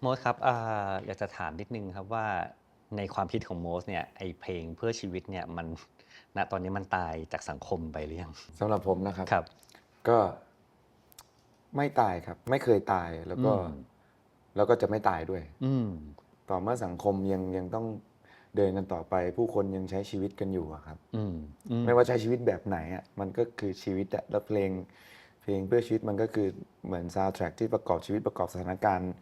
โมสครับอ่าอยากจะถามนิดนึงครับว่าในความคิดของโมสเนี่ยไอเพลงเพื่อชีวิตเนี่ยมันณตอนนี้มันตายจากสังคมไปหรือยังสำหรับผมนะครับ ครับ ก็ไม่ตายครับ ไม่เคยตายแล้วก็อืม แล้วก็จะไม่ตายด้วย อืม ต่อเมื่อสังคมยังยังต้องเดินกันต่อไป ผู้คนยังใช้ชีวิตกันอยู่อะครับ อืมอืม ไม่ว่าใช้ชีวิตแบบไหนอะมันก็คือชีวิตอะแล้วเพลง เพลงเพื่อชีวิตมันก็คือเหมือนซาวด์แทร็กที่ประกอบชีวิตประกอบสถานการณ์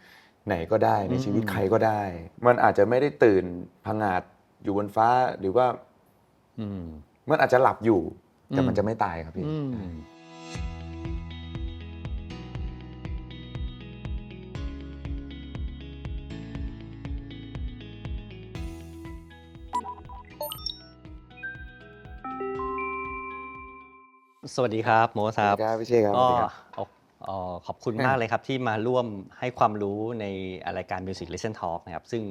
ไหนก็ได้ในชีวิตใครก็ได้ มันอาจจะไม่ได้ตื่นพังงาดอยู่บนฟ้าหรือว่าอืมมันอาจจะหลับอยู่ แต่อืมมันจะไม่ตายครับพี่อืมใช่สวัสดีครับโมสสควัรัสบดีครับพี่เชษครับสก็วัสดีครับเอาเอา ขอบคุณครับมากเลยครับ ที่มาร่วมให้ความรู้ในรายการ Music Listen Talk นะครับ ซึ่ง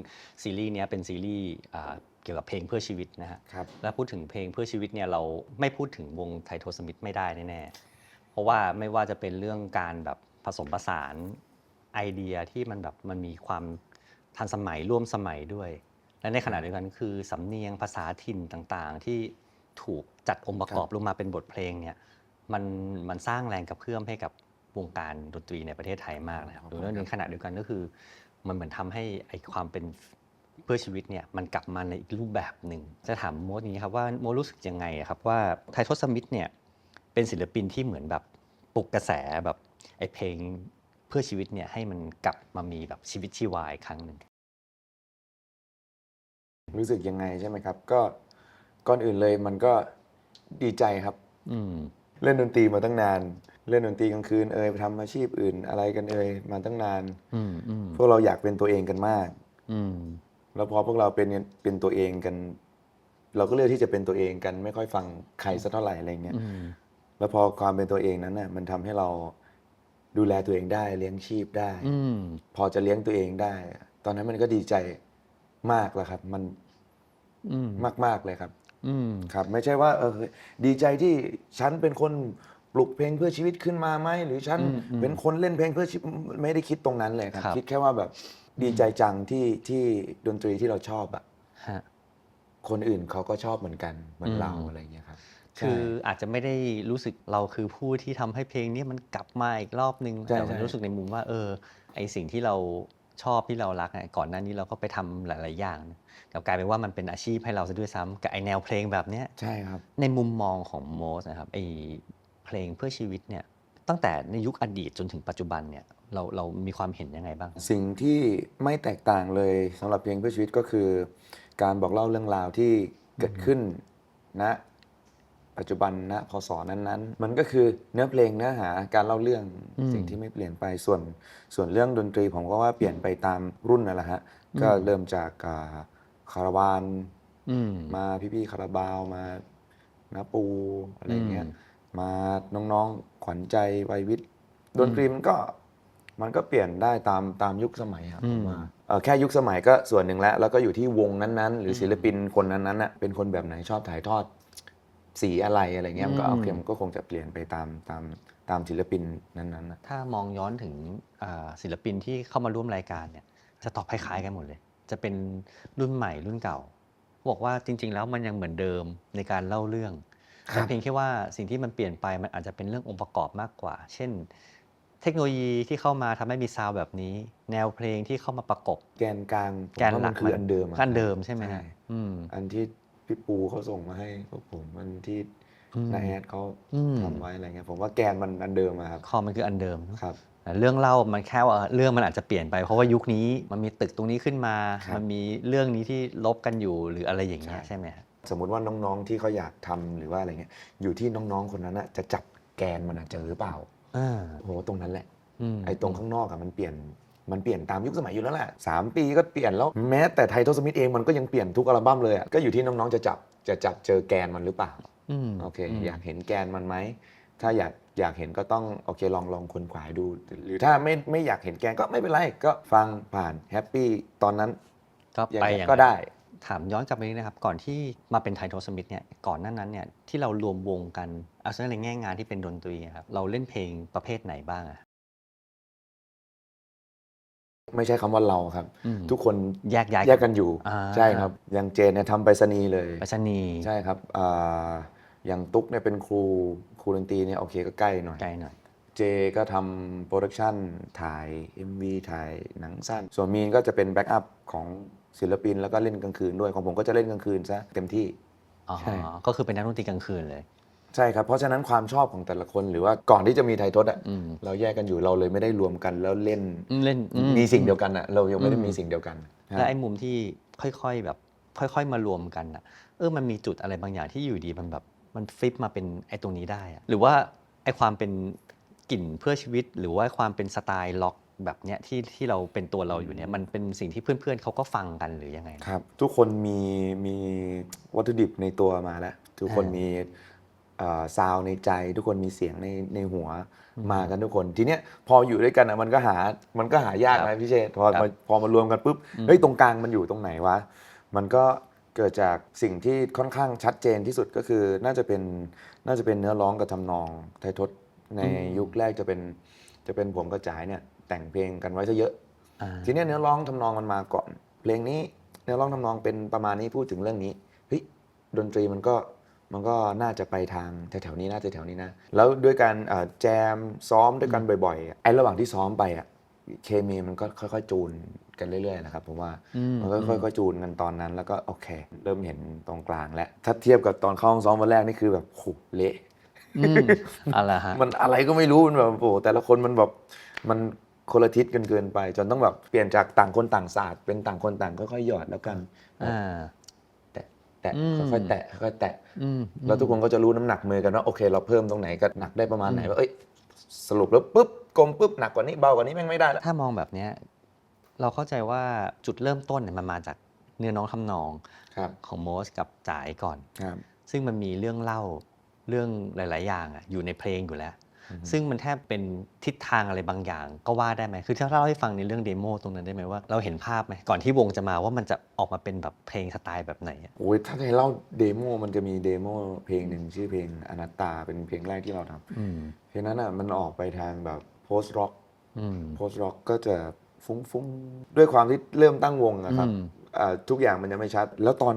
ซีรีส์เนี้ยเป็นซีรีส์อ่าเกี่ยวกับเพลงเพื่อชีวิตนะฮะครับและพูดถึงเพลงเพื่อชีวิตเนี่ยเราไม่พูดถึงวงไทโทสมิธไม่ได้แน่ๆเพราะว่าไม่ว่าจะเป็นเรื่องการแบบผสมผสานไอเดียที่มันแบบมันมีความทันสมัยร่วมสมัยด้วย และในขณะเดียวกันคือสำเนียงภาษาถิ่นต่างๆ ที่ถูกจัดองค์ประกอบลงมาเป็นบทเพลงเนี่ยมันมันสร้างแรงกระเพื่อมให้กับ วงการดนตรีในประเทศไทยมากนะครับขอบโดคุยณแล้วครัในบขณะเดียวกันก็คือ มันเหมือนทำให้ไอความเป็นเพื่อชีวิตเนี่ยมันกลับมาในอีกรูปแบบหนึ่งจะถามโมดนี้ครับว่าโมดรู้สึกยังไงอะครับว่าไททอสมิธเนี่ยเป็นศิลปินที่เหมือนแบบปลุกกระแสแบบไอเพลงเพื่อชีวิตเนี่ยให้มันกลับมามีแบบชีวิตชีวาอีกครั้งหนึ่งรู้สึกยังไงใช่ไหมครับ ก็ก่อนอื่นเลยมันก็ดีใจครับอืมเล่นดนตรีมาตั้งนาน เล่นดนตรีกลางคืนเอ่ยไปทำอาชีพอื่น อะไรกันเอ่ยมาตั้งนานอืมอืมพวกเราอยากเป็นตัวเองกันมากอืมแล้วพอพวกเราเป็นเป็นตัวเองกัน เราก็เลือกที่จะเป็นตัวเองกัน ไม่ค่อยฟังใครสักเท่าไหร่อะไรเงี้ยอืมแล้วพอความเป็นตัวเองนั้นน่ะมันทำให้เราดูแลตัวเองได้เลี้ยงชีพได้อืมพอจะเลี้ยงตัวเองได้ ตอนนั้นมันก็ดีใจมากแล้วครับ มันอืมมากๆเลยครับ อืมครับ ไม่ใช่ว่า เออดีใจที่ฉันเป็นคน ปลุกเพลงเพื่อชีวิตขึ้นมาไหมหรือฉันอืมอืมเป็นคนเล่นเพลงเพื่อชีวิตไม่ได้คิดตรงนั้นเลยครับครับคิดแค่ว่าแบบดีใจจังที่ที่ดนตรีที่เราชอบอะฮะคนอื่นเขาก็ชอบเหมือนกันเหมือนอืมเราอะไรอย่างเงี้ยครับคือใช่อาจจะไม่ได้รู้สึกเราคือผู้ที่ทำให้เพลงนี้มันกลับมาอีกรอบนึงใช่แต่มันใช่รู้สึกในมุมว่า เออไอสิ่งที่เราชอบที่เรารักอะก่อนหน้านี้เราก็ไปทำหลาย ๆ อย่างนะแต่กลายเป็นว่ามันเป็นอาชีพให้เราซะด้วยซ้ำกับไอแนวเพลงแบบเนี้ยใช่ครับในมุมมองของโมสนะครับไอ เพลงเพื่อชีวิตเนี่ยตั้งแต่ในยุคอดีตจนถึงปัจจุบันเนี่ยเราเรามีความเห็นยังไงบ้าง สิ่งที่ไม่แตกต่างเลยสำหรับเพลงเพื่อชีวิตก็คือ การบอกเล่าเรื่องราวที่เกิดขึ้นณปัจจุบันณพศนั้นๆ มันก็คือเนื้อเพลงเนื้อหาการเล่าเรื่องอืมสิ่งที่ไม่เปลี่ยนไปส่วนส่วนเรื่องดนตรีผมก็ว่าเปลี่ยนไปตามรุ่นนั่นแหละฮะก็เริ่มจากอ่าคาราวานอืมมาพี่ๆคาราบาวมานาปูอะไรเงี้ยอื มมาน้องๆ ขวัญใจวัยวิทย์ดนตรีมันก็มันก็เปลี่ยนได้ตามตามยุคสมัยครับอืผมมว่าเอ่อแค่ยุคสมัยก็ส่วนหนึ่งแล้ว แล้วก็อยู่ที่วงนั้นๆ หรือศิลปินคนนั้นๆน่ะเป็นคนแบบไหนชอบถ่ายทอดสีอะไรอะไรเงี้ยมันก็อืมโอเคมันก็คงจะเปลี่ยนไปตามตามตามศิลปินนั้นๆนะถ้ามองย้อนถึงอ่าศิลปินที่เข้ามาร่วมรายการเนี่ยจะตอบคล้ายๆกันหมดเลย จะเป็นรุ่นใหม่รุ่นเก่า บอกว่าจริง ๆ แล้วมันยังเหมือนเดิมในการเล่าเรื่องครับ แต่เพียงแค่ว่าสิ่งที่มันเปลี่ยนไปมันอาจจะเป็นเรื่ององค์ประกอบมากกว่า เช่น เทคโนโลยีที่เข้ามาทำให้มีซาวด์แบบนี้ แนวเพลงที่เข้ามาประกบ แกนกลางผมแกนว่าหลัมักนคืออันเดิมะอันเดิมใช่ไหมฮะอืมอันที่พี่ปูเขาส่งมาให้พวกผมอันที่อืมนายแอดเขาอืมทำไว้อะไรเงี้ยผมว่าแกนมันอันเดิมอะครับคอมมันคืออันเดิมเนอะครับแต่เรื่องเล่ามันแค่ว่าเรื่องมันอาจจะเปลี่ยนไปเพราะว่ายุคนี้มันมีตึกตรงนี้ขึ้นมาครับมันมีเรื่องนี้ที่ลบกันอยู่หรืออะไรอย่างเงี้ยใช่ใช่ไหมฮะ สมมุติว่าน้องๆที่เขาอยากทำหรือว่าอะไรเงี้ยอยู่ที่น้องๆคนนั้นนะจะจับแกนมันอะเจอหรือเปล่าอ่าโอ้โหตรงนั้นแหละมไอ้ตรงข้างนอกอะมันเปลี่ยนมันเปลี่ยนตามยุคสมัยอยู่แล้วแหละสามปีก็เปลี่ยนแล้วแม้แต่ไททอสมิธเองมันก็ยังเปลี่ยนทุกอัลบั้มเลยอะก็อยู่ที่น้องๆจะจับจะจับเจอแกนมันหรือเปล่าอืมโอเคมอยากเห็นแกนมันไหมถ้าอยากอยากเห็นก็ต้องโอเคลองลองคนขวายดู หรือถ้าไม่ไม่อยากเห็นแกนก็ไม่เป็นไรก็ฟังผ่านแฮปปี้ตอนนั้นก็อย่างไปเงี้ยอย่างก็นั้นได้ ถามย้อนกลับไปนิดนะครับ ก่อนที่มาเป็นไททอสมิธเนี่ยก่อนหน้านั้นเนี่ยที่เรารวมวงกันเอาเฉพาะในแง่งานที่เป็นดนตรีอะครับเราเล่นเพลงประเภทไหนบ้างอะไม่ใช่คำว่าเราครับ อืมทุกคนแยกย้ายแยกกันอยู่ อ่าใช่ครับอย่างเจนเนี่ยทำไปรษณีย์เลย ไปรษณีย์ใช่ครับอ่าอย่างตุ๊กเนี่ยเป็นครูครูดนตรีเนี่ยโอเคก็ใกล้หน่อย ไกลหน่อย เจก็ทำโปรดักชันถ่าย MV ถ่ายหนังสั้น ส่วนมีนก็จะเป็นแบ็กอัพของ ศิลปินแล้วก็เล่นกลางคืนด้วยของผมก็จะเล่นกลางคืนซะเต็มที่ อ๋อ ใช่ ก็คือเป็นนักดนตรีกลางคืนเลย ใช่ครับ เพราะฉะนั้นความชอบของแต่ละคนหรือว่าก่อนที่จะมีไทยทศอะอืม เราแยกกันอยู่เราเลยไม่ได้รวมกันแล้วเล่นอืมเล่นอืมีสิ่งเดียวกันอะเรายังไม่ได้อืมมีสิ่งเดียวกันและไอ้มุมที่ค่อยๆแบบ ค่อย ๆ มารวมกันอะ เออ มันมีจุดอะไรบางอย่างที่อยู่ดีมันแบบ มันฟลิปมาเป็นไอ้ตรงนี้ได้อะหรือว่าไอ้ความเป็นกลิ่นเพื่อชีวิต หรือว่าความเป็นสไตล์ล็อก แบบเนี้ยที่ที่เราเป็นตัวเราอยู่เนี่ยมันเป็นสิ่งที่เพื่อนๆเขาก็ฟังกันหรือยังไง ครับ ทุกคนมีมีวัตถุดิบในตัวมาแล้ว ทุกคนอ่ามีมีซาวในใจ ทุกคนมีเสียงในในหัวมากันทุกคนทีเนี้ยพออยู่ด้วยกันอะมันก็หามันก็หายากครันะบพี่เชษพอครับมาพอมารวมกันปุ๊บอืมเฮ้ยตรงกลางมันอยู่ตรงไหนวะมันก็เกิดจากสิ่งที่ค่อนข้างชัดเจนที่สุดก็คือน่าจะเป็นน่าจะเป็นเนื้อร้องกับทำนองไทยทศในยุคแรกจะเป็นจะเป็นผมกับจ๋ายเนี่ย แต่งเพลงกันไว้ซะเยอะอ่าทีเนี้ยเนื้อร้องทำนองมันมาก่อน เพลงนี้เนื้อร้องทำนองเป็นประมาณนี้พูดถึงเรื่องนี้เฮ้ยดนตรีมันก็มันก็น่าจะไปทางแถวๆนี้นะแถวๆนี้นะ แล้วด้วยการเอ่อแจมซ้อมด้วยกันบ่อยๆอะไอ้ระหว่างที่ซ้อมไปอะเคมีมันก็ค่อยๆ จูนกันเรื่อยๆนะครับผมว่าอืมมันก็ค่อยๆจูนกันตอนนั้น แล้วก็โอเค เริ่มเห็นตรงกลางแล้วถ้าเทียบกับตอนเข้าห้องซ้อมวันแรกนี่คือแบบโหเละอืมอะไรฮะมันอะไรก็ไม่รู้มันแบบโอ้โหแต่ละคนมันแบบมัน คนละทิศกันเกินไป จนต้องแบบเปลี่ยนจากต่างคนต่างศาสตร์เป็นต่างคนต่างค่อยๆหยอดแล้วกันอ่าแตะแตะอืมค่อยๆแตะค่อยๆแตะอืมแล้วทุกคนก็จะรู้น้ำหนักมือกันว่าโอเค เราเพิ่มตรงไหนก็หนักได้ประมาณไหนว่าเอ้ยสรุปแล้วปุ๊บกลมปุ๊บหนักกว่านี้เบากว่านี้แม่งไม่ได้แล้วถ้ามองแบบเนี้ยเราเข้าใจว่าจุดเริ่มต้นเนี่ยมันมาจากเนื้อน้องทำนองครับของโมสกับจ๋ายก่อนครับซึ่งมันมีเรื่องเล่าเรื่องหลาย ๆ อย่างอะอยู่ในเพลงอยู่แล้ว ซึ่งมันแทบเป็นทิศทางอะไรบางอย่าง ก็ว่าได้ไหมคือถ้าเล่าให้ฟังในเรื่องเดโมตรงนั้นได้ไหมว่าเราเห็นภาพไหมก่อนที่วงจะมาว่ามันจะออกมาเป็นแบบเพลงสไตล์แบบไหนอะโอ้ยถ้าในเล่าเดโมมันจะมีเดโมเพลงหนึ่งชื่อเพลงอนัตตาเป็นเพลงแรกที่เราทำอืมเพลงนั้นอะมันออกไปทางแบบโพสต์ร็อกอืม โพสต์ร็อกก็จะฟุ้งๆ ด้วยความที่เริ่มตั้งวงนะครับอืม อ่าทุกอย่างมันยังไม่ชัด แล้วตอน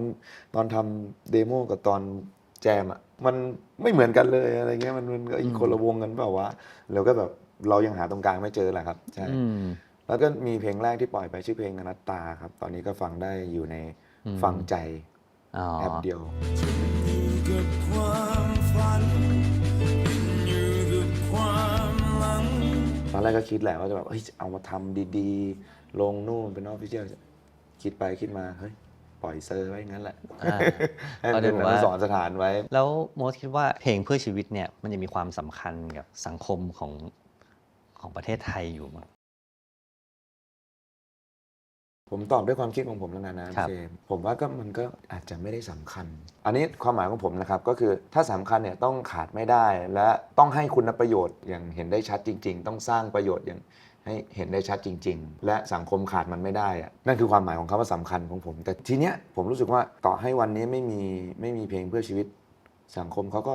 ตอนทำเดโมกับตอน แจมอะมันไม่เหมือนกันเลยอะไรเงี้ยมันมันอีกคนละวงกันเปล่าวะแล้วก็แบบเรายังหาตรงกลางไม่เจอแหละครับใช่อืมแล้วก็มีเพลงแรกที่ปล่อยไปชื่อเพลงอนัตตาครับ ตอนนี้ก็ฟังได้อยู่ในอืมฟังใจอ๋อแอปเดียวกับความฝันอยู่กับความหลังตอนแรกก็คิดแหละว่าจะแบบเฮ้ยเอามาทำดีๆ ลงนู่นเป็นออฟฟิเชียลคิดไปคิดมาเฮ้ย ปล่อยเซอร์ไว้งั้นแหละอ่าให้มันก็เป็ดูนแบบว่า สอนสถานไว้ แล้วโมสคิดว่าเพลงเพื่อชีวิตเนี่ยมันจะมีความสำคัญกับสังคมของของประเทศไทยอยู่มั้ง ผมตอบด้วยความคิดของผมแล้วกันนะครับ เจมส์ผมว่าก็มันก็อาจจะไม่ได้สำคัญ อันนี้ความหมายของผมนะครับก็คือถ้าสำคัญเนี่ยต้องขาดไม่ได้ และต้องให้คุณประโยชน์อย่างเห็นได้ชัดจริง ๆ ต้องสร้างประโยชน์อย่าง ให้เห็นได้ชัดจริง ๆ และสังคมขาดมันไม่ได้อะนั่นคือความหมายของคำว่าสำคัญของผม แต่ทีเนี้ยผมรู้สึกว่าต่อให้วันนี้ไม่มีไม่มีเพลงเพื่อชีวิต สังคมเขาก็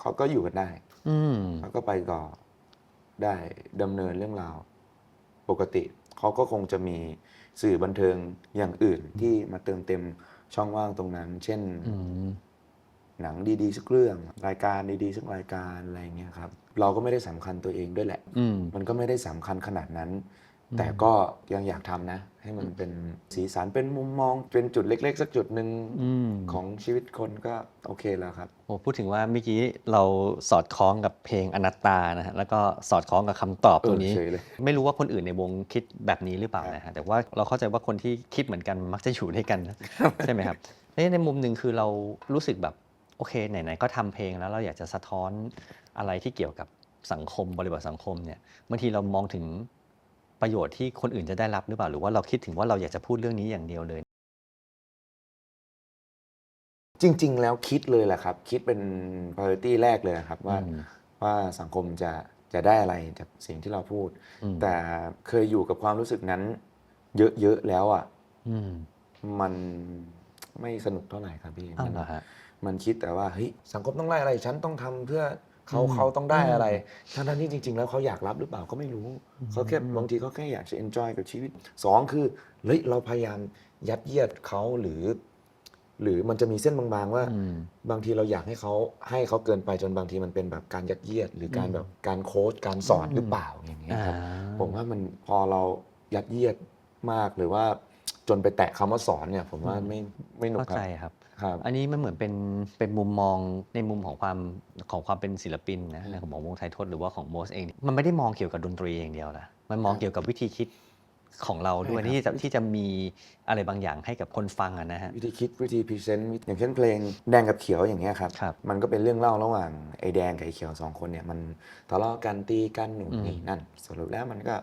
เขาก็อยู่กันได้อืมเขาก็ไปต่อได้ดำเนินเรื่องราวปกติเขาก็คงจะมีสื่อบันเทิงอย่างอื่นที่มาเติมเต็มช่องว่างตรงนั้น เช่นอืม หนังดีๆสักเรื่อง รายการดีๆสักรายการอะไรเงี้ยครับ เราก็ไม่ได้สำคัญตัวเองด้วยแหละอืมมันก็ไม่ได้สำคัญขนาดนั้น แต่ก็ยังอยากทำนะ ให้มันเป็นสีสันเป็นมุมมอง เป็นจุดเล็ก ๆ สักจุดหนึ่งอืมของชีวิตคนก็โอเคแล้วครับโอ้พูดถึงว่าเมื่อกี้เราสอดคล้องกับเพลงอนัตตานะฮะแล้วก็สอดคล้องกับคำตอบตรงนี้เออเฉยเลยไม่รู้ว่าคนอื่นในวงคิดแบบนี้หรือเปล่านะฮะแต่ว่าเราเข้าใจว่าคนที่คิดเหมือนกันมักจะอยู่ด้วยกันนะใช่ไหมครับในในมุมหนึ่งคือเรารู้สึกแบบ โอเคไหนๆก็ทำเพลงแล้วเราอยากจะสะท้อนอะไรที่เกี่ยวกับสังคมบริบทสังคมเนี่ยบางทีเรามองถึงประโยชน์ที่คนอื่นจะได้รับหรือเปล่า หรือว่าเราคิดถึงว่าเราอยากจะพูดเรื่องนี้อย่างเดียวเลย จริง ๆ แล้วคิดเลยแหละครับ คิดเป็น priority แรกเลยครับว่าอืมว่าสังคมจะจะได้อะไรจากสิ่งที่เราพูดอืมแต่เคยอยู่กับความรู้สึกนั้น เยอะ ๆ แล้วอะอืมมันไม่สนุกเท่าไหร่ครับพี่อ้าวมันเหรอฮะ มันคิดแต่ว่าเฮ้ยสังคมต้องได้อะไร ฉันต้องทำเพื่อเขาอืมเขาต้องได้อะไรอืทั้งนั้นที่จริง ๆ แล้วเขาอยากรับหรือเปล่าก็ไม่รู้เขาแค่บางทีเขาแค่อยากจะ enjoy กับชีวิตสองคือเฮ้ยเราพยายามยัดเยียดเขาหรือ หรือมันจะมีเส้นบางๆว่าอืมบางทีเราอยากให้เขาให้เขาเกินไปจนบางทีมันเป็นแบบการยัดเยียด หรือการแบบการโค้ชการสอนหรือเปล่าอย่างเงี้ยครับอ่าผมว่ามันพอเรายัดเยียดมากหรือว่าจนไปแตะคำว่าสอนเนี่ย ผมว่าไม่ไม่หนุกเข้าครัใจบครับครับ อันนี้มันเหมือนเป็นเป็นมุมมองในมุมของความของความเป็นศิลปินนะในของวงไทยทศหรือว่าของโมสเอง มันไม่ได้มองเกี่ยวกับดนตรีอย่างเดียวนะมันมองครับเกี่ยวกับวิธีคิดของเราด้วยใช่ครับที่จะที่จะมีอะไรบางอย่างให้กับคนฟังอะนะฮะวิธีคิดวิธีพรีเซนต์อย่างเช่นเพลงแดงกับเขียวอย่างเงี้ยครับครับมันก็เป็นเรื่องเล่าระหว่างไอ้แดงกับไอ้เขียวสองคนเนี่ยมันทะเลาะกันตีกันหนุ่นอืมนี่นั่นสรุปแล้วมันก็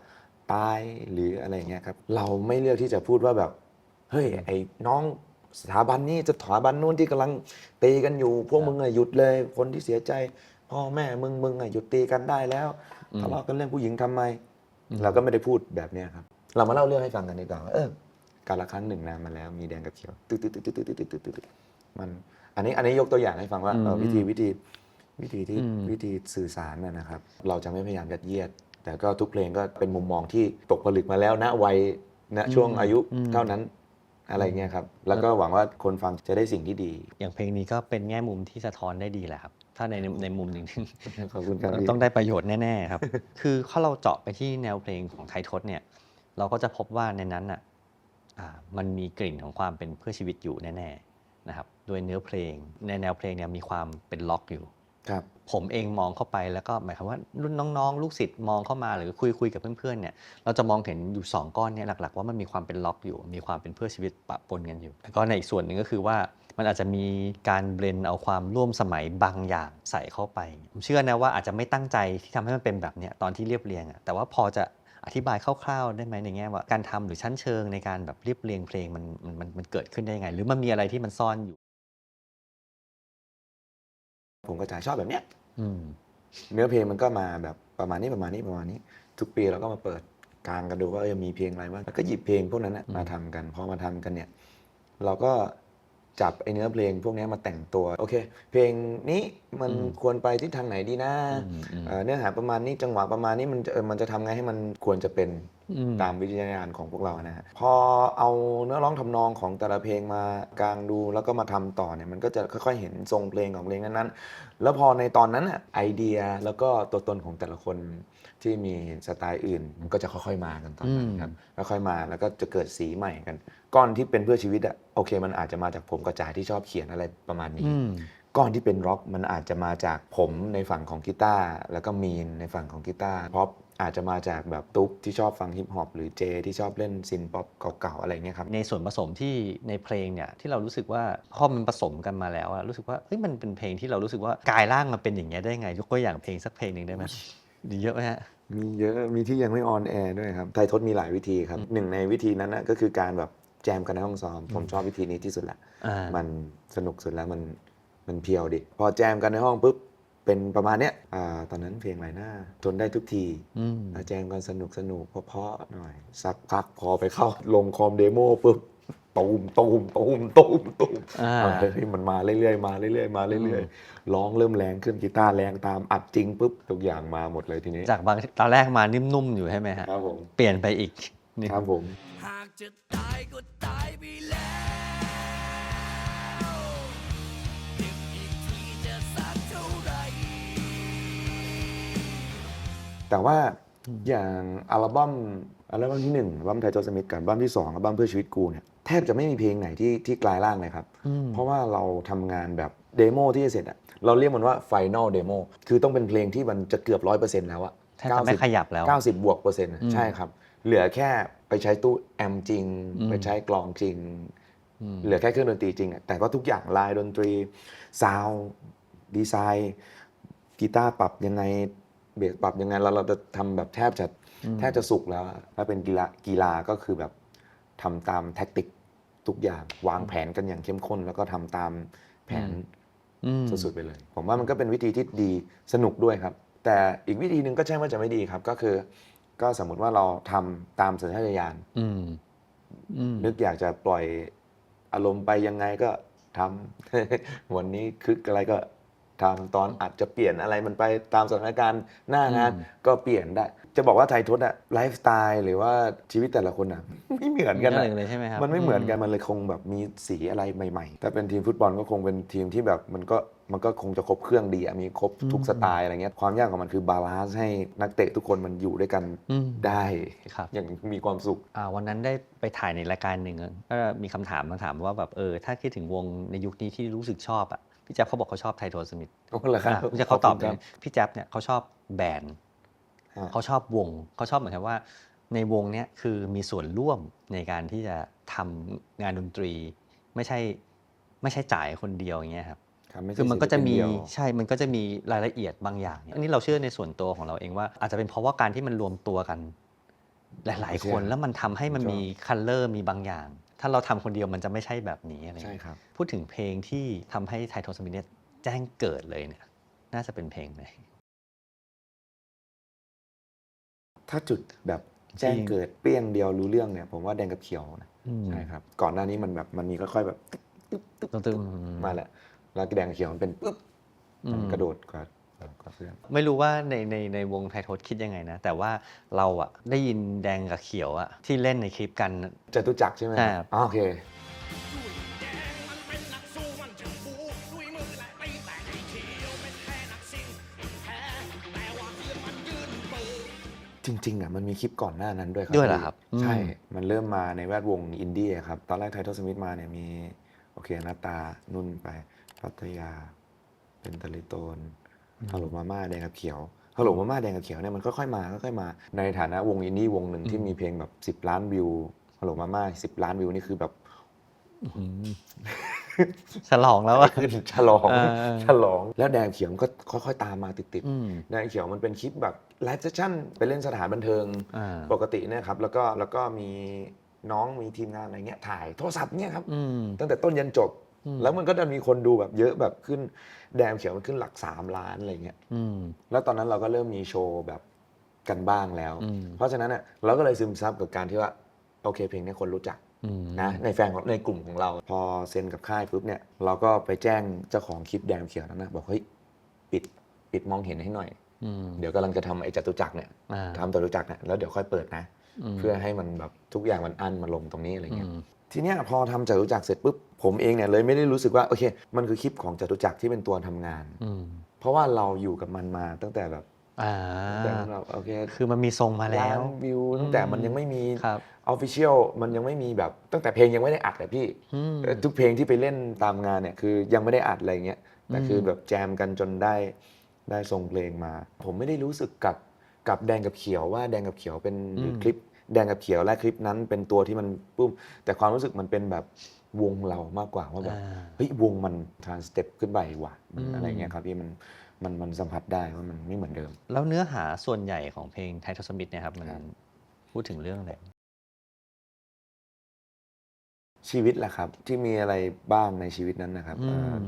ตายหรืออะไรอย่างเงี้ยครับเราไม่เลือกที่จะพูดว่าแบบเฮ้ยไอ้น้อง สถาบันนี้สถาบันนู้นที่กำลังตีกันอยู่ พวกมึงอะหยุดเลย คนที่เสียใจ พ่อแม่มึงมึงอะหยุดตีกันได้แล้วทะเลาะกันเรื่องผู้หญิงทำไม เราก็ไม่ได้พูดแบบนี้ครับ เรามาเล่าเรื่องให้ฟังกันดีกว่าเออการละครั้งหนึ่งนานมาแล้วมีแดงกับเขียวตึ๊ดตึ๊ดตึ๊ดตึ๊ดตึ๊ดตึ๊ดตึ๊ดมัน อันนี้อันนี้ยกตัวอย่างให้ฟังว่าวิธีวิธีวิธีที่วิธีสื่อสารนะครับ เราจะไม่พยายามยัดเยียด แต่ก็ทุกเพลงก็เป็นมุมมองที่ตกผลึกมาแล้วณวัยณช่วงอายุเท่านั้น อะไรเงี้ยครับ แล้วก็หวังว่าคนฟังจะได้สิ่งที่ดี อย่างเพลงนี้ก็เป็นแง่มุมที่สะท้อนได้ดีแหละครับ ถ้าในในมุมหนึ่งขอบคุณครับพี่ต้องได้ประโยชน์แน่ๆครับ คือถ้าเราเจาะไปที่แนวเพลงของไทยทศเนี่ย เราก็จะพบว่าในนั้นอะอ่ามันมีกลิ่นของความเป็นเพื่อชีวิตอยู่แน่ๆนะครับ โดยเนื้อเพลงในแนวเพลงเนี่ยมีความเป็นล็อกอยู่ ครับผมเองมองเข้าไปแล้วก็หมายความว่ารุ่นน้องๆ ลูกศิษย์มองเข้ามาหรือคุยคุยกับเพื่อนๆเนี่ยเราจะมองเห็นอยู่ 2 ก้อนเนี่ยหลัก ๆ ว่ามันมีความเป็นล็อกอยู่ มีความเป็นเพื่อชีวิตปะปนกันอยู่ แล้วก็ในอีกส่วนหนึ่งก็คือว่ามันอาจจะมีการเบลนเอาความร่วมสมัยบางอย่างใส่เข้าไปผมเชื่อนะว่าอาจจะไม่ตั้งใจที่ทำให้มันเป็นแบบเนี้ยตอนที่เรียบเรียงอะแต่ว่าพอจะอธิบายคร่าวๆได้ไหมในแง่ว่าการทำหรือชั้นเชิงในการแบบเรียบเรียงเพลงมันมันมันเกิดขึ้นได้ยังไง หรือมันมีอะไรที่มันซ่อนอยู่ ผมก็จะชอบแบบเนี้ยอืมเนื้อเพลงมันก็มาแบบประมาณนี้ประมาณนี้ประมาณนี้ ทุกปีเราก็มาเปิดกลางกันดูว่าเออมีเพลงอะไรบ้างแล้วก็หยิบเพลงพวกนั้นนะอืมมาทำกันพอมาทำกันเนี่ย เราก็ จับไอ้เนื้อเพลงพวกนี้มาแต่งตัว โอเค เพลงนี้มันควรไปที่ทางไหนดีนะอืมอืมเอ่อเนื้อหาประมาณนี้จังหวะประมาณนี้มันจะเออมันจะทำไงให้มันควรจะเป็นอืมตามวิจารณญาณของพวกเรานะฮะพอเอาเนื้อร้องทำนองของแต่ละเพลงมากลางดูแล้วก็มาทำต่อเนี่ยมันก็จะค่อยๆเห็นทรงเพลงของเพลงนั้นๆ แล้วพอในตอนนั้นอะไอเดียแล้วก็ตัวตนของแต่ละคนที่มีสไตล์อื่น มันก็จะค่อยๆมากันตอนนั้นครับค่อยๆมาแล้วก็จะเกิดสีใหม่กัน ก้อนที่เป็นเพื่อชีวิตอะโอเค มันอาจจะมาจากผมกระจายที่ชอบเขียนอะไรประมาณนี้อืมก้อนที่เป็นร็อกมันอาจจะมาจากผมในฝั่งของกีตาร์แล้วก็มีนในฝั่งของกีตาร์พ็อปอาจจะมาจากแบบตุ๊กที่ชอบฟังฮิปฮอปหรือเจที่ชอบเล่นซินป๊อปเก่าๆอะไรเงี้ยครับ ในส่วนผสมที่ในเพลงเนี่ยที่เรารู้สึกว่าพอมันผสมกันมาแล้วอะรู้สึกว่าเฮ้ยมันเป็นเพลงที่เรารู้สึกว่ากายร่างมันเป็นอย่างเงี้ยได้ไงยกตัวอย่างเพลงสักเพลงหนึ่งได้ไหมดีเยอะไหมฮะมีเยอะมีที่ยังไม่ออนแอร์ด้วยครับไทยทศมีหลายวิธีครับหนึ่งในวิธีนั้นนะก็คือการแบบ แจมกันในห้องซ้อม ผมชอบวิธีนี้ที่สุดละอ่ามันสนุกสุดแล้วมันมันเพียวดิ พอแจมกันในห้องปุ๊บเป็นประมาณเนี้ยอ่าตอนนั้นเพลงอะไรหน้า ทนได้ทุกทีอืมอ่าแจมกันสนุกสนุกเพราะๆหน่อย สักพักพอไปเข้าลงคอมเดโมปุ๊บตูมตูมตูมตูมตูมอ่าอ่าเฮ้ยมันมาเรื่อยๆมาเรื่อยๆมาเรื่อยๆร้องเริ่มแรงขึ้นกีตาร์แรงตามอัดจริงปุ๊บทุกอย่างมาหมดเลยทีนี้ จากบางตอนแรกมานิ่มๆอยู่ใช่ไหมฮะครับผมเปลี่ยนไปอีกนี่ครับผมหาก จะตายก็ตายไปแล้วเก็บอีกทีจะสักเท่าไหร่แต่ว่าอย่างอัลบั้มอัลบั้มที่หนึ่งอัลบั้มไทโจสมิธกับอัลบั้มที่สองอัลบั้มเพื่อชีวิตกูเนี่ยแทบจะไม่มีเพลงไหนที่ที่กลายร่างเลยครับอืมเพราะว่าเราทำงานแบบเดโมที่จะเสร็จอะเราเรียกมันว่าไฟน a ลเดโมคือต้องเป็นเพลงที่มันจะเกือบร้อยเปอร์เซ็นต์แล้วอะแทบจะไม่ขยับแล้ว 90 บวกเปอร์เซ็นต์อะอืมใช่ครับ เหลือแค่ ไปใช้ตู้แอมจริงอืมไปใช้กลองจริงอืมเหลือแค่เครื่องดนตรีจริงอะแต่ก็ทุกอย่างลายดนตรีซาวดีไซน์กีตาร์ปรับยังไงเบสปรับยังไงแล้วเราจะทำแบบแทบจะแทบจะสุกแล้วอะถ้าเป็นกีฬากีฬาก็คือแบบทำตามแท็กติกทุกอย่างวางแผนกันอย่างเข้มข้น แล้วก็ทำตามแผนอืมสุดๆไปเลย ผมว่ามันก็เป็นวิธีที่ดีสนุกด้วยครับ แต่อีกวิธีหนึ่งก็ใช่ว่าจะไม่ดีครับก็คือ ก็สมมติว่าเราทำตามสัญชาตญาณอืมอืมนึกอยากจะปล่อยอารมณ์ไปยังไงก็ทำวันนี้คึกอะไรก็ ททำตอนอัดจะเปลี่ยนอะไรมันไปตามสถานการณ์หน้างานอืมก็เปลี่ยนได้ จะบอกว่าไทยทศอะไลฟ์สไตล์หรือว่าชีวิตแต่ละคนอะไม่เหมือนกันเรื่อะองเลยใช่ไหมครับมันไม่เหมือนกันมันเลยคงแบบมีสีอะไรใหม่ๆแต่เป็นทีมฟุตบอลก็คงเป็นทีมที่แบบมันก็มันก็คงจะครบเครื่องดีอะมีครบทุกสไตล์อะไรเงี้ยความยากของมันคือบาลานซ์ให้นักเตะทุกคนมันอยู่ด้วยกันอืมได้ครับอย่างมีความสุขอ่าวันนั้นได้ไปถ่ายในรายการหนึ่งก็มีคำถามมาถามว่าแบบเออถ้าคิดถึงวงในยุคนี้ที่รู้สึกชอบอะ พี่แจ๊บเขาบอกเขาชอบไทโทสมิธโอ้เหรอครับอะพี่แจ๊บเขาตอบขเลณยพี่แจ๊บเนี่ยเขาชอบแบรนด์ฮะเขาชอบวงเขาชอบเหมือนกันว่า ในวงเนี้ยคือมีส่วนร่วมในการที่จะทำงานดนตรี ไม่ใช่ไม่ใช่จ่ายคนเดียวอย่างเงี้ยครับครับไใช่คือมันก็จะมีศิลปินเดี่ยวใช่ มันก็จะมีรายละเอียดบางอย่างเนี่ยอันนี้เราเชื่อในส่วนตัวของเราเองว่า อาจจะเป็นเพราะว่าการที่มันรวมตัวกัน หลาย ๆ คนแล้วมันทำให้มันมีคัลเลอร์มีบางอย่าง ถ้าเราทำคนเดียวมันจะไม่ใช่แบบนี้อะไรใช่เงี้ยครับพูดถึงเพลงที่ทำให้ไทโทสมิธเนี่ยแจ้งเกิดเลยเนี่ยน่าจะเป็นเพลงไหนถ้าจุดแบบแจ้งเกิดเปรี้ยงเดียวรู้เรื่องเนี่ยผมว่าแดงกับเขียวนะอืมใช่ครับ ก่อนหน้านี้มันแบบมันมีค่อยๆแบบตึ้มมาแหละแล้วแดงกับเขียวมันเป็นปุ๊บอืมันมกระโดดกว่ากว่าเพื่อน ไม่รู้ว่าในในในวงไทโทสคิดยังไงนะ แต่ว่าเราอะได้ยินแดงกับเขียวอะที่เล่นในคลิปกัน จตุจักรใช่ไหมอ่าอ๋อโอเคแดงมันเป็นนักสู้มันจึงบูด้วยมือและตีแต่ไอ้เขียวเป็นแค่นักซิ่งแพ้แต่ว่าเพื่อนมันยืนเปิดจริงๆอะมันมีคลิปก่อนหน้านั้นด้วยครัด้วยเหรอครับใช่ อืม มันเริ่มมาในแวดวงอินดี้อะครับ ตอนแรกไททอสมิธมาเนี่ยมี โอเคนาตานุ่นไป พัทยา เป็นตะลิโตน ฮัลโหลมาม่าแดงกับเขียวฮัลโหลมาม่าแดงกับเขียวเนี่ยมันค่อยๆมาค่อยๆมา ในฐานะวงอินดี้วงหนึ่งที่มีเพลงแบบ 10 ล้านวิวฮัลโหลมาม่า10ล้านวิวนี่คือแบบฉลองแล้วอะขึ้นฉลองเออเออฉลอง แล้วแดงเขียวมันก็ค่อยๆตามมาติดอืมๆแดงเขียวมันเป็นคลิปแบบไลฟ์เซสชั่นไปเล่นสถานบันเทิงอ่าปกติเนี่ยครับ แล้วก็แล้วก็มีน้องมีทีมงานอะไรเงี้ยถ่ายโทรศัพท์เนี่ยครับอืมตั้งแต่ต้นยันจบอืม แล้วมันก็จะมีคนดูแบบเยอะแบบขึ้นแดงเขียวมันขึ้นหลักสามล้านอะไรเงี้ยอืมแล้วตอนนั้นเราก็เริ่มมีโชว์แบบกันบ้างแล้วอืมเพราะฉะนั้นเน่ยเราก็เลยซึมซับกับการที่ว่าโอเคเพลงเนี้คนรู้จักอืมนะในแฟนของในกลุ่มของเรา พอเซ็นกับค่ายปุ๊บเนี่ยเราก็ไปแจ้งเจ้าของคลิปแดงเขียวนั้นนะบอกเฮ้ยปิดปิดมองเห็นให้หน่อยอืมเดี๋ยวกำลังจะทำไอ้จตุจักรเนี่ยอ่าทำจตุจักรเนี่ยแล้วเดี๋ยวค่อยเปิดนะม เพื่อให้มันแบบทุกอย่างมันอันมาลงตรงนี้อะไรเงี้ยอืมทีเนี้ยพอทำจตุจักรเสร็จปุ๊บผมเองเนี่ยเลยไม่ได้รู้สึกว่าโอเค มันคือคลิปของจตุจักรที่เป็นตัวทำงานอืมเพราะว่าเราอยู่กับมันมาตั้งแต่แบบอ่าตั้งแต่เราโอเคคือมันมีทรงมาแล้ล้านววิวตั้งแต่มันยังไม่มีครับออฟฟิเชียลมันยังไม่มีแบบตั้งแต่เพลงยังไม่ได้อัดเลยพี่อืมเอ่อทุกเพลงที่ไปเล่นตามงานเนี่ยคือยังไม่ได้อัดอะไรเงี้ยแต่คือแบบแจมกันจนได้ได้ทรงเพลงมา ผมไม่ได้รู้สึกกับ กับแดงกับเขียวว่าแดงกับเขียวเป็นหรือคลิป แดงกับเขียวและคลิปนั้นเป็นตัวที่มันปุ้ม แต่ความรู้สึกมันเป็นแบบวงเรามากกว่าว่าแบบอ่าเฮ้ยวงมันทรานสเต็ปขึ้นไปว่ะมันอืมอะไรเงี้ยครับพี่มันมันมันสัมผัสได้ว่ามันไม่เหมือนเดิม แล้วเนื้อหาส่วนใหญ่ของเพลงไททอสมิธเนี่ยครับมันครับพูดถึงเรื่องอะไรชีวิตแหละครับ ที่มีอะไรบ้างในชีวิตนั้นนะครับอืมเอ่อ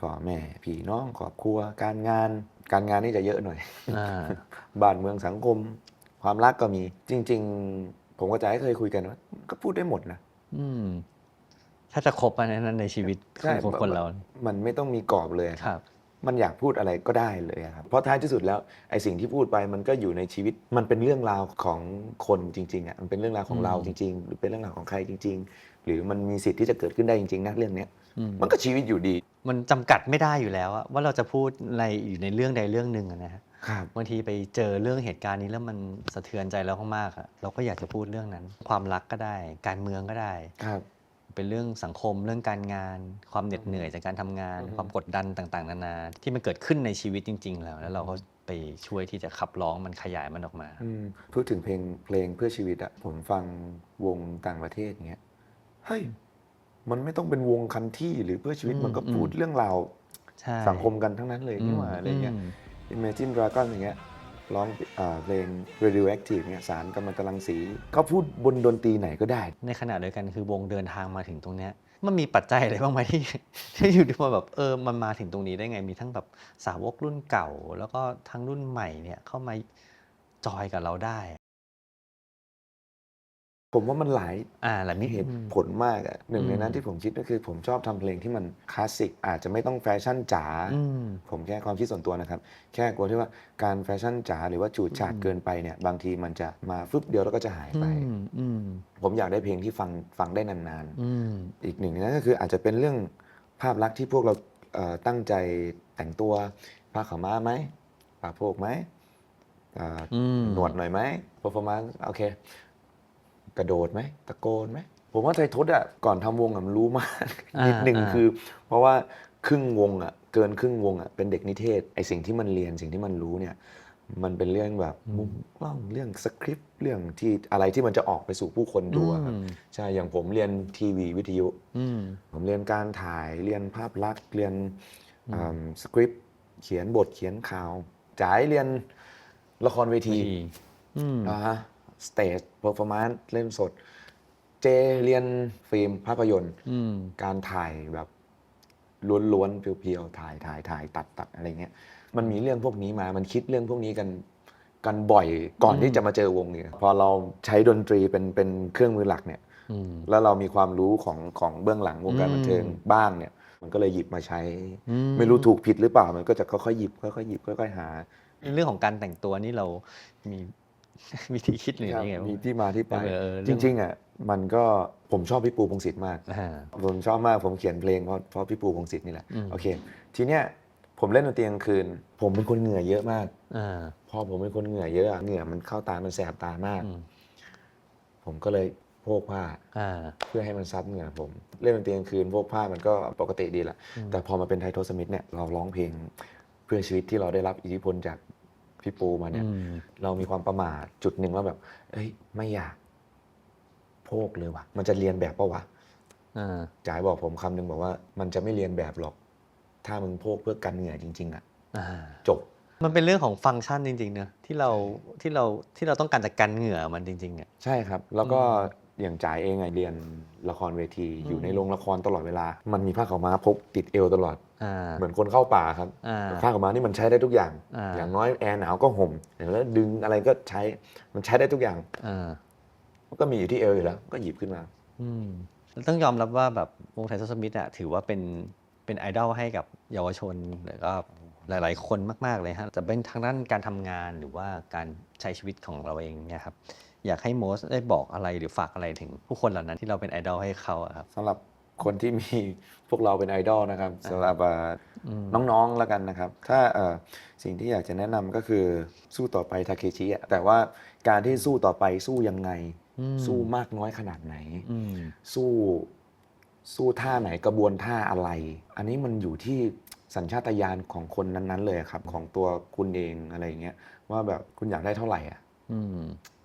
พ่อแม่พี่น้องครอบครัวการงาน การงานนี่จะเยอะหน่อยอ่าบ้านเมืองสังคม ความรักก็มี จริง ๆ ผมก็จะให้เคยคุยกันว่าก็พูดได้หมดนะอืมถ้าจะครบอันนั้นในชีวิตใช่ของคนเรา มันไม่ต้องมีกรอบเลยครับ มันอยากพูดอะไรก็ได้เลยอะครับ เพราะท้ายที่สุดแล้วไอ้สิ่งที่พูดไปมันก็อยู่ในชีวิต มันเป็นเรื่องราวของคนจริงๆอะ มันเป็นเรื่องราวของอืมเราจริง ๆ หรือเป็นเรื่องราวของใครจริง ๆ หรือมันมีสิทธิ์ที่จะเกิดขึ้นได้จริงๆนะเรื่องเนี้ยอืมมันก็ชีวิตอยู่ดี มันจำกัดไม่ได้อยู่แล้วอะว่าเราจะพูดอะไรอยู่ในเรื่องใดเรื่องหนึ่งอะนะฮะครับบางทีไปเจอเรื่องเหตุการณ์นี้แล้วมันสะเทือนใจเรามากๆอะเราก็อยากจะพูดเรื่องนั้น ความรักก็ได้ การเมืองก็ได้ครับ เป็นเรื่องสังคมเรื่องการงาน ความเหน็ดเหนื่อยจากการทำงานอือฮึความกดดันต่างๆ นานา ที่มันเกิดขึ้นในชีวิตจริง ๆ แล้ว แล้วเราก็ไปช่วยที่จะขับร้องมันขยายมันออกมาอืมพูดถึงเพลงเพลงเพื่อชีวิตอะผมฟังวงต่างประเทศเงี้ยเฮ้ย มันไม่ต้องเป็นวงคันที่หรือเพื่อชีวิตอืมมันก็พูดอืมเรื่องราวใช่สังคมกันทั้งนั้นเลยนี่หว่าอะไรเงี้ยม Imagine Dragon อย่างเงี้ยร้องอ่าเพลง Radioactive เนี่ยสารกำมะตรังสีเขาพูดบนดนตรีไหนก็ได้ ในขณะเดียวกันคือวงเดินทางมาถึงตรงเนี้ยมันมีปัจจัยอะไรบ้างไหมที่ที่อยู่ที่มาแบบเออมันมาถึงตรงนี้ได้ไงมีทั้งแบบสาวกรุ่นเก่า แล้วก็ทั้งรุ่นใหม่เนี่ยเข้ามาจอยกับเราได้ ผมว่ามันหลายอ่าหลายมิเหตุอืมผลมากอะหนึ่งในนั้นอืมที่ผมคิดก็คือผมชอบทำเพลงที่มันคลาสสิกอาจจะไม่ต้องแฟชั่นจ๋าอืม ผมแค่ความคิดส่วนตัวนะครับ แค่กลัวที่ว่าการแฟชั่นจ๋าหรือว่าจูดฉาดเกินไปเนี่ยบางทีมันจะมาฟึบเดียวแล้วก็จะหายไป อืมอืมผมอยากได้เพลงที่ฟังฟังได้นานอืมๆ อีกหนึ่งในนั้นก็คืออาจจะเป็นเรื่องภาพลักษณ์ที่พวกเราเอ่อตั้งใจแต่งตัวผ้าขาวม้าไหมปาโพกไหมเอ่อออืม หนวดหน่อยไหม performance โอเค กระโดดไหมตะโกนไหมผมว่าไทยทศอะก่อนทำวงอะมันรู้มากอ่านินิดหนึ่งอ่าคือ เพราะว่าครึ่งวงอะเกินครึ่งวงอะเป็นเด็กนิเทศไอสิ่งที่มันเรียนสิ่งที่มันรู้เนี่ยมันเป็นเรื่องแบบมุมกล้องเรื่องสคริปต์เรื่องที่อะไรที่มันจะออกไปสู่ผู้คนดูอะครับอืมใช่อย่างผมเรียนทีวีวิทยุอืมผมเรียนการถ่ายเรียนภาพลักษณ์เรียนสคริปต์เขียนบทเขียนข่าวจ่ายเรียนละครเวทีอืมอ่าฮะ สเตจเพอร์ฟอร์แมนซ์เล่นสด เจเรียนฟิล์มภาพยนตร์อืมการถ่ายแบบล้วนๆเพียวๆถ่ายถ่ายถ่ายตัดตัดอะไรเงี้ย มันมีเรื่องพวกนี้มา มันคิดเรื่องพวกนี้กันกันบ่อยก่อนที่จะมาเจอวงนี้พอเราใช้ดนตรีเป็นเป็นเครื่องมือหลักเนี่ยอืมแล้วเรามีความรู้ของของเบื้องหลังวงการอืมบันเทิงบ้างเนี่ย มันก็เลยหยิบมาใช้อืมไม่รู้ถูกผิดหรือเปล่ามันก็จะค่อยๆหยิบค่อยๆหยิบค่อยๆหา เรื่องของการแต่งตัวนี่เรามี วิธีคิดหรือยังไงบ้างมีที่มาที่ไปเออเออจเรื่องริงๆอะมันก็ผมชอบพี่ปูพงศิษฐ์มากอ่าผมชอบมากผมเขียนเพลงเพราะเพราะพี่ปูพงศิษฐ์นี่แหละอืมโอเค ทีเนี้ยผมเล่นดนตรีกลางคืน ผมเป็นคนเหงื่อเยอะมากอ่าพอผมเป็นคนเหงื่อเยอะอะเหงื่อมันเข้าตามันแสบตามากอืมผมก็เลยโพกผ้าอ่าเพื่อให้มันซับเหงื่อผม เล่นดนตรีกลางคืนโพกผ้ามันก็ปกติดีแหละอืมแต่พอมาเป็นไทโทสมิธเนี่ยเราร้องเพลงเพื่อชีวิตที่เราได้รับอิทธิพลจาก พี่ปูมาเนี่ยอืมเรามีความประมาทจุดหนึ่งว่าแบบ เอ้ย ไม่อยากโพกเลยว่ะ มันจะเรียนแบบปะวะอ่าจ๋ายบอกผมคำหนึ่งบอกว่า มันจะไม่เรียนแบบหรอก ถ้ามึงโพกเพื่อกันเหงื่อจริง ๆอะอ่าจบ มันเป็นเรื่องของฟังก์ชันจริงๆเนอะที่เราที่เราที่เราต้องการจะกันเหงื่อมันจริงๆอะใช่ครับ แล้วก็อย่างจ๋ายเองอะเรียนละครเวทีอยู่ในโรงละครตลอดเวลา มันมีผ้าขาวม้าพกติดเอวตลอดอ่า เหมือนคนเข้าป่าครับอ่าผ้าขาวม้านี่มันใช้ได้ทุกอย่างอ่าอย่างน้อยแอร์หนาวก็ห่มอย่างแล้วดึงอะไรก็ใช้มันใช้ได้ทุกอย่างอ่ามันก็มีอยู่ที่เอวอยู่แล้ว ก็หยิบขึ้นมาอืมต้องยอมรับว่าแบบวงไทยสมิธอะถือว่าเป็นเป็นไอดอลให้กับเยาวชนหรือก็หลาย ๆ คนมาก ๆ เลยฮะจะเป็นทางด้านการทำงานหรือว่าการใช้ชีวิตของเราเองเนี่ยครับอยากให้โมสได้บอกอะไรหรือฝากอะไรถึงผู้คนเหล่านั้นที่เราเป็นไอดอลให้เขาอะครับสำหรับ คนที่มีพวกเราเป็นไอดอลนะครับสำหรับเอ่ออมน้องๆแล้วกันนะครับ ถ้าเอ่อสิ่งที่อยากจะแนะนำก็คือสู้ต่อไปทาเคชิอะแต่ว่าการที่สู้ต่อไปสู้ยังไงอืมสู้มากน้อยขนาดไหนอืมสู้สู้ท่าไหนกระบวนท่าอะไร อันนี้มันอยู่ที่สัญชาตญาณของคนนั้นๆ เลยครับ ของตัวคุณเองอะไรอย่างเงี้ยว่าแบบคุณอยากได้เท่าไหร่อะอืม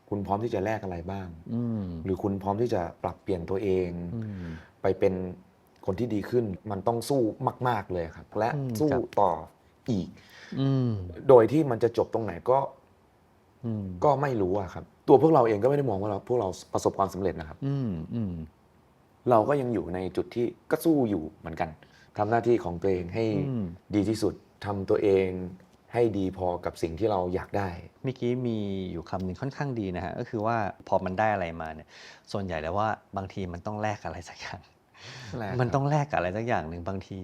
คุณพร้อมที่จะแลกอะไรบ้างอืมหรือคุณพร้อมที่จะปรับเปลี่ยนตัวเองอืม ไปเป็นคนที่ดีขึ้น มันต้องสู้มาก ๆเลยครับ และอืมสู้ครับต่ออีกอืมโดยที่มันจะจบตรงไหนก็อืมก็ไม่รู้อะครับ ตัวพวกเราเองก็ไม่ได้มองว่าเราพวกเราประสบความสำเร็จนะครับ อืมอืมเราก็ยังอยู่ในจุดที่ก็สู้อยู่เหมือนกันทำหน้าที่ของตัวเองให้อืมดีที่สุดทำตัวเอง ให้ดีพอกับสิ่งที่เราอยากได้ เมื่อกี้มีอยู่คำหนึ่งค่อนข้างดีนะฮะก็คือว่าพอมันได้อะไรมาเนี่ยส่วนใหญ่แล้วว่าบางทีมันต้องแลกอะไรสักอย่างแลกมันครับต้องแลกกับอะไรสักอย่างหนึ่งบางที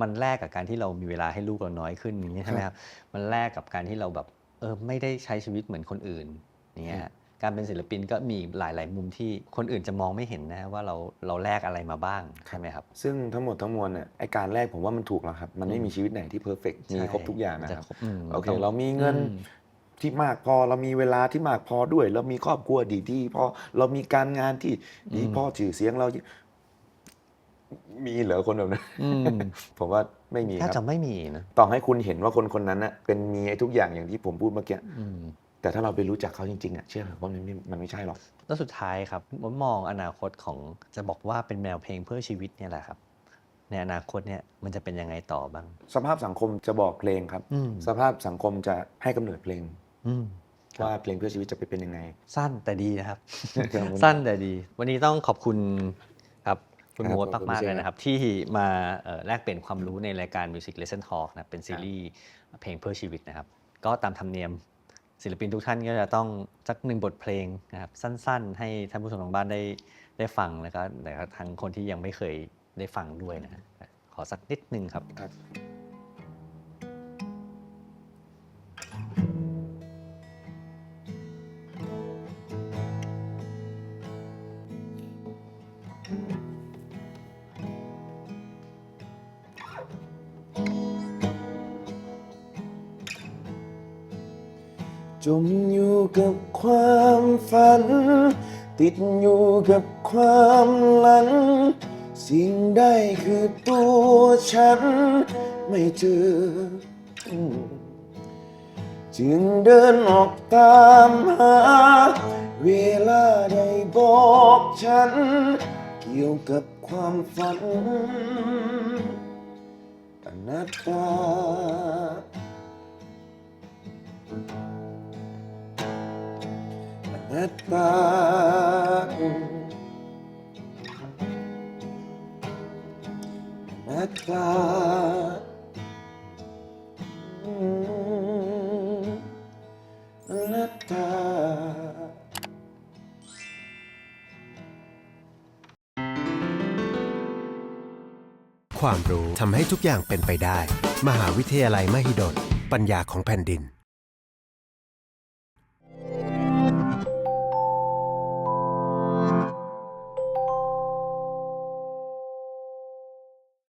มันแลกกับการที่เรามีเวลาให้ลูกเราน้อยขึ้นอย่างนี้ยใช่ไหมครับมันแลกกับการที่เราแบบเออไม่ได้ใช้ชีวิตเหมือนคนอื่นอย่างเงี้ยฮะ การเป็นศิลปินก็มีหลาย ๆ มุมที่คนอื่นจะมองไม่เห็นนะว่าเราเราแลกอะไรมาบ้างใช่ไหมครับ ซึ่งทั้งหมดทั้งมวลเนี่ยไอการแรกผมว่ามันถูกแล้วครับ มันไม่มีชีวิตไหนที่เพอร์เฟกมีใช่ครบทุกอย่างมันนะจะครับครบอืมโอเคต้องเรามีเงินอืมที่มากพอเรามีเวลาที่มากพอด้วย เรามีครอบครัวดีที่พอเรามีการงานที่ดีพอชื่อเสียงเรา มีเหรอคนแบบนั้นอืมผมว่าไม่มีถ้าคจะรับไม่มีนะต่อให้คุณเห็นว่าคนคนนั้นน่ะเป็นมีไอ้ทุกอย่างอย่างที่ผมพูดเมื่อกี้อืม แต่ถ้าเราไปรู้จักเขาจริงๆอะเชื่อว่ามันไม่มันไม่ใช่หรอก แล้วสุดท้ายครับผมมองอนาคตของจะบอกว่าเป็นแนวเพลงเพื่อชีวิตเนี่ยแหละครับ ในอนาคตเนี่ยมันจะเป็นยังไงต่อบ้าง สภาพสังคมจะบอกเพลงครับ อืมสภาพสังคมจะให้กำเนิดเพลง อืม ครับ ว่าเพลงเพื่อชีวิตจะไปเป็นยังไง สั้นแต่ดีนะครับครับผมสั้นแต่ดี วันนี้ต้องขอบคุณครับคุณครับโมดขอบคุณมากๆพี่เลยเชษนะครับ ที่มาเอ่อแลกเปลี่ยนความรู้ในรายการ Music Lesson Talk นะเป็นซีรีส์เพลงเพื่อชีวิตนะครับ ก็ตามธรรมเนียม ศิลปินทุกท่านก็จะต้องสักหนึ่งบทเพลงนะครับสั้นๆ ให้ท่านผู้ชมทางบ้านได้ได้ฟังแล้วก็แต่ก็ทางคนที่ยังไม่เคยได้ฟังด้วยนะฮะขอสักนิดนึงครับ ติดอยู่กับความหลัง สิ่งใดคือตัวฉัน ไม่เจอ จึงเดินออกตามหา เวลาได้บอกฉัน เกี่ยวกับความฝันอนัตตา อนัตตาอนัตตาอืมอนัตตาความรู้ทำให้ทุกอย่างเป็นไปได้ มหาวิทยาลัยมหิดล ปัญญาของแผ่นดิน